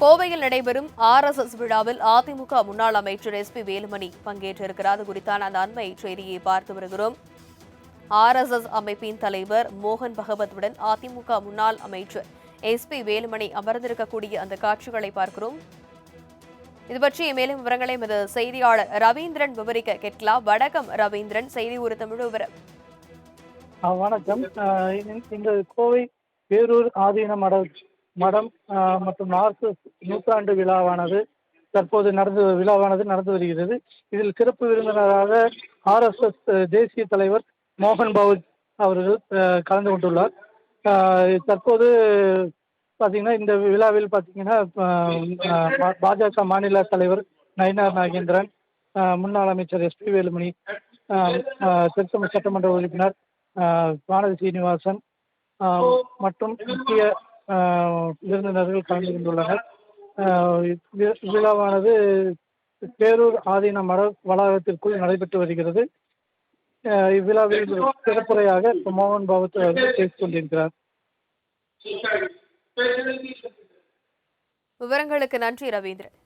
கோவையில் நடைபெறும் R S S விழாவில் அதிமுக முன்னாள் அமைச்சர் எஸ் பி வேலுமணி பங்கேற்றிருக்கிறார். குறித்தான அந்த அண்மை செய்தியை பார்த்து வருகிறோம். ஆர் எஸ் எஸ் அமைப்பின் தலைவர் மோகன் பகவத்துடன் அதிமுக முன்னாள் அமைச்சர் எஸ் பி வேலுமணி அமர்ந்திருக்கக்கூடிய அந்த காட்சிகளை பார்க்கிறோம். இது பற்றிய மேலும் விவரங்களை எமது செய்தியாளர் ரவீந்திரன் விவரிக்க கேட்கலாம். வணக்கம் ரவீந்திரன் செய்தி ஒரு தமிழ் விவரம். வணக்கம். இந்த- கோவை பேரூர் ஆதீன மடல் மடம் மற்றும் நார்த்து நூற்றாண்டு விழாவானது தற்போது நடந்து விழாவானது நடந்து வருகிறது. இதில் சிறப்பு விருந்தினராக ஆர்எஸ்எஸ் தேசிய தலைவர் மோகன் பகவத் அவர்கள் கலந்து கொண்டுள்ளார். தற்போது பார்த்தீங்கன்னா இந்த விழாவில் பார்த்தீங்கன்னா பாஜக மாநில தலைவர் நயினார் நாகேந்திரன் முன்னாள் அமைச்சர் எஸ் பி வேலுமணி ஆ, சட்டமன்ற உறுப்பினர் வானதி சீனிவாசன் மற்றும் முக்கிய விருந்தினர்கள் கலந்து கொண்டுள்ளனர். வி- விழாவானது பேரூர் ஆதீன மட வளாகத்திற்குள் நடைபெற்று வருகிறது. இவ்விழாவில் சிறப்புரையாக மோகன் பாபத் அவர்கள் பேசிக் கொண்டிருக்கிறார். விவரங்களுக்கு நன்றி ரவீந்திரன்.